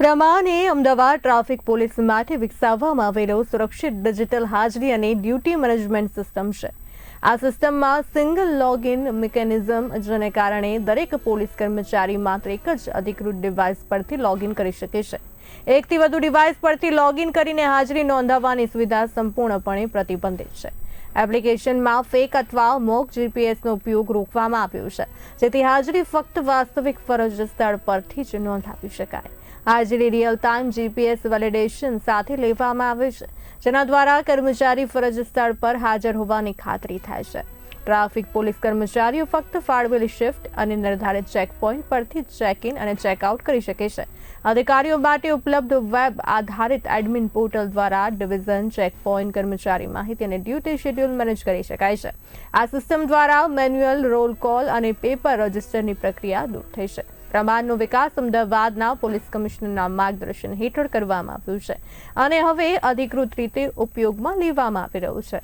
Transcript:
પ્રમાણે Ahmedabad traffic police માટે વિકસાવવામાં આવેલો સુરક્ષિત ડિજિટલ હાજરી અને ડ્યુટી મેનેજમેન્ટ સિસ્ટમ છે. આ સિસ્ટમમાં સિંગલ લોગિન મિકેનિઝમ, જેને કારણે દરેક પોલીસ કર્મચારી માત્ર એક જ અધિકૃત ડિવાઇસ પરથી લોગિન કરી શકે છે. એકથી વધુ ડિવાઇસ પરથી લોગિન કરીને હાજરી નોંધાવવાની સુવિધા સંપૂર્ણપણે પ્રતિબંધિત છે. એપ્લિકેશનમાં ફેક અથવા મોક જીપીએસનો ઉપયોગ રોકવામાં આવ્યો છે. જેથી હાજરી ફક્ત વાસ્તવિક ફરજ સ્થળ પરથી જ નોંધાવી શકાય. હાજરી રિયલ ટાઈમ જીપીએસ વેલિડેશન સાથે લેવામાં આવે છે, જેના દ્વારા કર્મચારી ફરજ સ્થળ પર હાજર હોવાની ખાતરી થાય છે. ટ્રાફિક પોલીસ કર્મચારીઓ ફક્ત ફાળવેલી શિફ્ટ અને નિર્ધારિત ચેકપોઇન્ટ પરથી ચેક ઇન અને ચેકઆઉટ કરી શકે છે. અધિકારીઓ માટે ઉપલબ્ધ વેબ આધારિત એડમિન પોર્ટલ દ્વારા ડિવિઝન ચેકપોઇન્ટ કર્મચારી માહિતી અને ડ્યુટી શેડ્યુલ મેનેજ કરી શકાય છે. આ સિસ્ટમ દ્વારા મેન્યુઅલ રોલ કોલ અને પેપર રજિસ્ટરની પ્રક્રિયા દૂર થઈ છે. પ્રમાણનો વિકાસ અમદાવાદના પોલીસ કમિશનરના માર્ગદર્શન હેઠળ કરવામાં આવ્યું છે અને હવે અધિકૃત રીતે ઉપયોગમાં લેવામાં આવી રહ્યું છે.